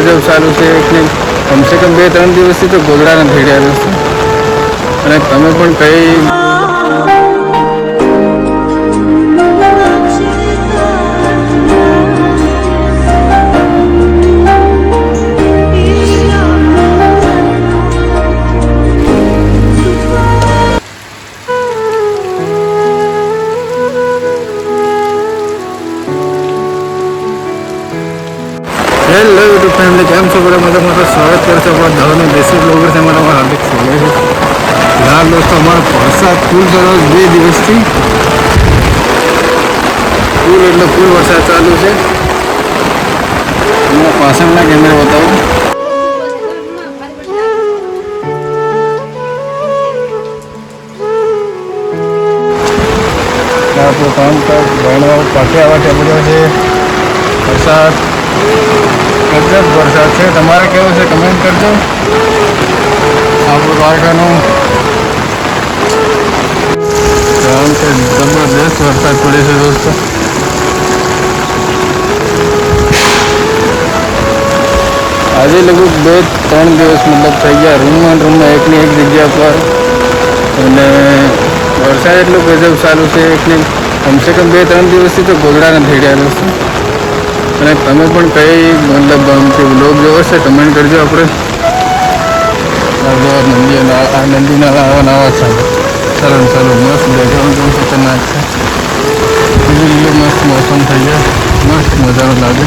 ચાલુ છે એટલે કમસે કમ બે, ત્રણ દિવસથી તો ગોદડાના ભેડ્યા છે અને તમે પણ કઈ યુટ્યુબ ફેમિલી કેમ છો બધા? મજા મજા સ્વાગત કરે છે. આપણા ધવલની દેશી બ્લોગર છે. મારા હાર્દિક સ્વાગત છે. લાલ દોસ્તો, અમારા વરસાદ ફૂલ ચાલુ બે દિવસથી. ફૂલ એટલે ફૂલ વરસાદ ચાલુ છે. હું પાછળના કેમેરા બતાવું. આપણું કામકાજ, ભણવા પાટિયા આવા ટેબલો છે. વરસાદ. ગજબ વરસાદ છે. તમારે કેવો છે? કમેન્ટ કરજો. આપણું દ્વારકાનું કારણ કે જબરદસ્ત વરસાદ પડે છે દોસ્તો. આજે લગભગ બે ત્રણ દિવસ મતલબ થઈ ગયા. રૂમમાં રૂમમાં એકની એક જગ્યા પર. અને વરસાદ એટલો ગજબ ચાલુ છે એટલે કમસે કમ બે ત્રણ દિવસથી તો ગોદડા નથી રહ્યા દોસ્તો. અને તમે પણ કઈ મતલબ આમથી વ્લોગ જોવો છે કમેન્ટ કરજો આપણે નંદી નંદીના આવા નવા છે ચાલો ચાલો, મસ્ત બેકગ્રાઉન્ડ પણ ખતરનાક છે. લીલું મસ્ત મોસમ થઈ જાય. મસ્ત મજાનો લાગે.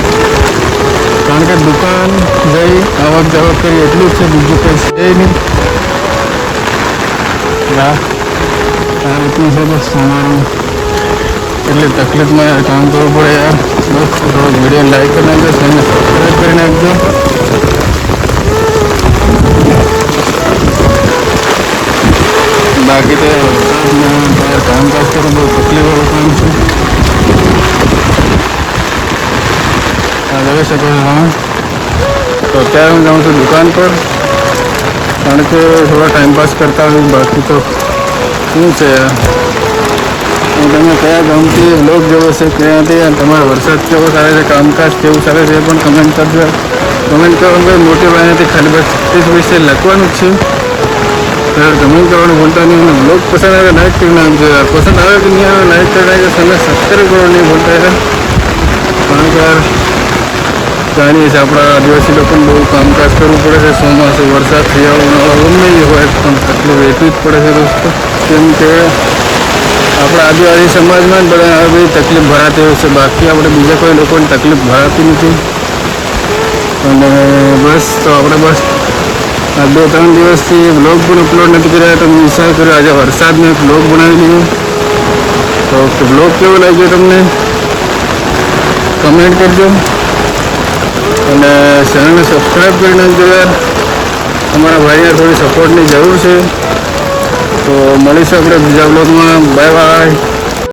કારણ કે દુકાન જઈ આવક જાવક કરી એટલું જ છે, બીજું કંઈ છે નહીં. આ રીતનું છે બસ અમારું એટલે તકલીફમાં કામ કરવું પડે યાર. બસ રોજ વીડિયો લાઈક કરી નાખજો ચેનલ સબસ્ક્રાઈબ કરી નાખજો બાકી તો વરસાદમાં બહાર કામકાજ કરવું બહુ તકલીફવાળું કામ છે આ જોઈ શકો છો તમે તો અત્યારે હું જાઉં છું દુકાન પર કારણ કે થોડા ટાઈમપાસ કરતા હોય બાકી તો શું છે યાર અને તમે કયા ગામથી લોક જેવો છે ક્યાંથી અને તમારો વરસાદ કેવો ચાલે છે, કામકાજ કેવું ચાલે છે પણ કમેન્ટ કરજો. કમેન્ટ કરવાનું મોટી ભાઈનેથી ખાલી બસ વિશે લખવાનું જ છે. કમેન્ટ કરવાનું ભૂલતા નહીં. અને બ્લોગ પસંદ આવે લાઈક કરી નાખજો. પસંદ આવે કે નહીં આવે લાઈક કરી નાખજો. તમે સબસ્ક્રાઈબ કરો નહીં ભૂલતા એટલે યાર, જાણીએ છીએ આપણા આદિવાસી લોકોને બહુ કામકાજ કરવું પડે છે. ચોમાસું વરસાદ થયા, ઉનાળો ગમે હોય, પણ એટલું વેઠવું જ પડે છે દોસ્તો. કેમ કે આપણા આદિવાસી સમાજમાં જ બધા બધી તકલીફ ભરાતી હોય છે. બાકી આપણે બીજા કોઈ લોકોને તકલીફ ભરાતી નથી. અને બસ તો આપણે બસ આ બે ત્રણ દિવસથી બ્લોગ પણ અપલોડ નથી કર્યા. તો મેં વિચાર કર્યો આજે વરસાદનો એક બ્લોગ બનાવી દીધો તો બ્લોગ કેવો લાગ્યો તમને? કમેન્ટ કરજો. અને ચેનલને સબસ્ક્રાઈબ કરી નાખજો યાર. અમારા ભાઈને થોડી સપોર્ટની જરૂર છે. તો મળીશું આપણે બીજા બ્લોગમાં બાય બાય